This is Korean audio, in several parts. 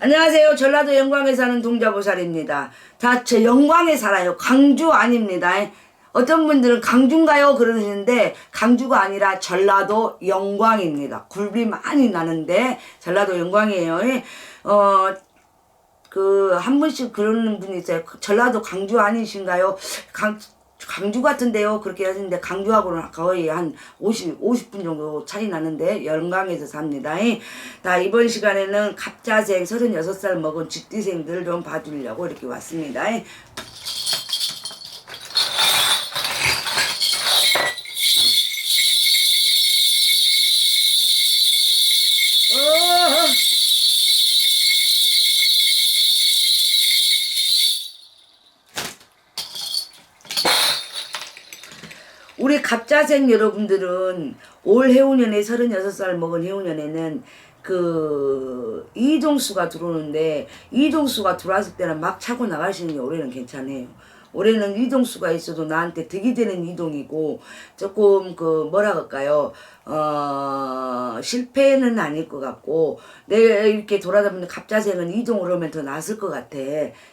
안녕하세요. 전라도 영광에 사는 동자보살입니다. 다 저 영광에 살아요. 강주 아닙니다. 어떤 분들은 강주인가요? 그러시는데 강주가 아니라 전라도 영광입니다. 굴비 많이 나는데 전라도 영광이에요. 어, 그 한 분씩 그러는 분이 있어요. 그 전라도 강주 아니신가요? 강 강주 같은데요. 그렇게 하시는데 강주하고는 거의 한 50, 50분 정도 차이 나는데 영광에서 삽니다. 자, 이번 시간에는 갑자생 36살 먹은 쥐띠생들 좀 봐주려고 이렇게 왔습니다. 우리 갑자생 여러분들은 올 해운년에 36살 먹은 해운년에는 그 이동수가 들어오는데 이동수가 들어왔을 때는 막 차고 나가시는 게 올해는 괜찮아요. 올해는 이동수가 있어도 나한테 득이 되는 이동이고 조금 그 뭐라 그럴까요? 어 실패는 아닐 것 같고 내가 이렇게 돌아다니는 갑자생은 이동을 하면 더 나았을 것 같아.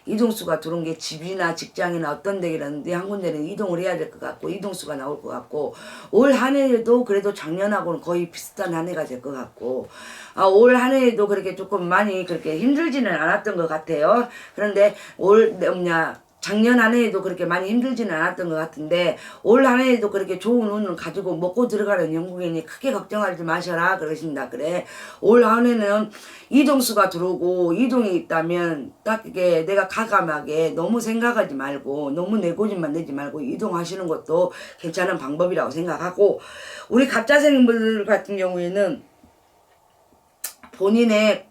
이동수가 들어온 게 집이나 직장이나 어떤 데라든지 한 군데는 이동을 해야 될 것 같고 이동수가 나올 것 같고 올 한 해에도 그래도 작년하고는 거의 비슷한 한 해가 될 것 같고 아, 올 한 해에도 그렇게 조금 많이 그렇게 힘들지는 않았던 것 같아요. 그런데 올 뭐냐 작년 한 해에도 그렇게 많이 힘들지는 않았던 것 같은데 올 한 해에도 그렇게 좋은 운을 가지고 먹고 들어가는 영국인이 크게 걱정하지 마셔라 그러신다 그래 올 한 해는 이동수가 들어오고 이동이 있다면 딱 이게 내가 가감하게 너무 생각하지 말고 너무 내 고집만 내지 말고 이동하시는 것도 괜찮은 방법이라고 생각하고 우리 갑자생분들 같은 경우에는 본인의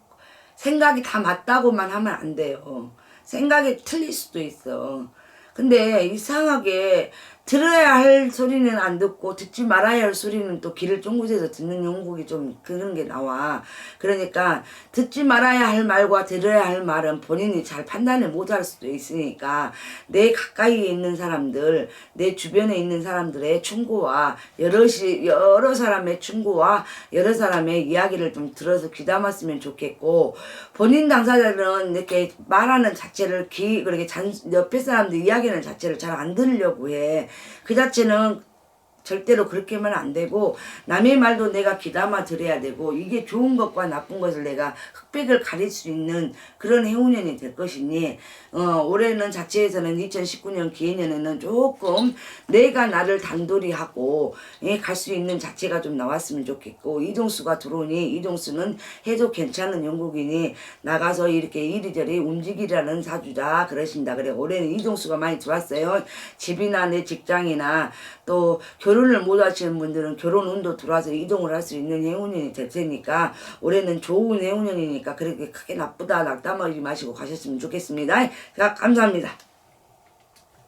생각이 다 맞다고만 하면 안 돼요. 생각이 틀릴 수도 있어. 근데 이상하게 들어야 할 소리는 안 듣고 듣지 말아야 할 소리는 또 귀를 쫑긋해서 듣는 영국이 좀 그런 게 나와. 그러니까 듣지 말아야 할 말과 들어야 할 말은 본인이 잘 판단을 못 할 수도 있으니까 내 가까이에 있는 사람들, 내 주변에 있는 사람들의 충고와 여럿이 여러 사람의 충고와 여러 사람의 이야기를 좀 들어서 귀담았으면 좋겠고 본인 당사자는 이렇게 말하는 자체를 귀 그렇게 잔 옆에 사람들 이야기하는 자체를 잘 안 들으려고 해. 그 자체는 절대로 그렇게 하면 안 되고 남의 말도 내가 귀담아 들어야 되고 이게 좋은 것과 나쁜 것을 내가 흑백을 가릴 수 있는 그런 해운년이 될 것이니 어, 올해는 자체에서는 2019년 기해년에는 조금 내가 나를 단돌이 하고 예, 갈 수 있는 자체가 좀 나왔으면 좋겠고 이동수가 들어오니 이동수는 해도 괜찮은 영국이니 나가서 이렇게 이리저리 움직이라는 사주다 그러신다. 그래 올해는 이동수가 많이 들어왔어요. 집이나 내 직장이나 또 결혼을 못 하시는 분들은 결혼 운도 들어와서 이동을 할 수 있는 해운년이 될 테니까 올해는 좋은 해운년이니까 그렇게 크게 나쁘다 낙담하지 마시고 가셨으면 좋겠습니다. 자, 감사합니다.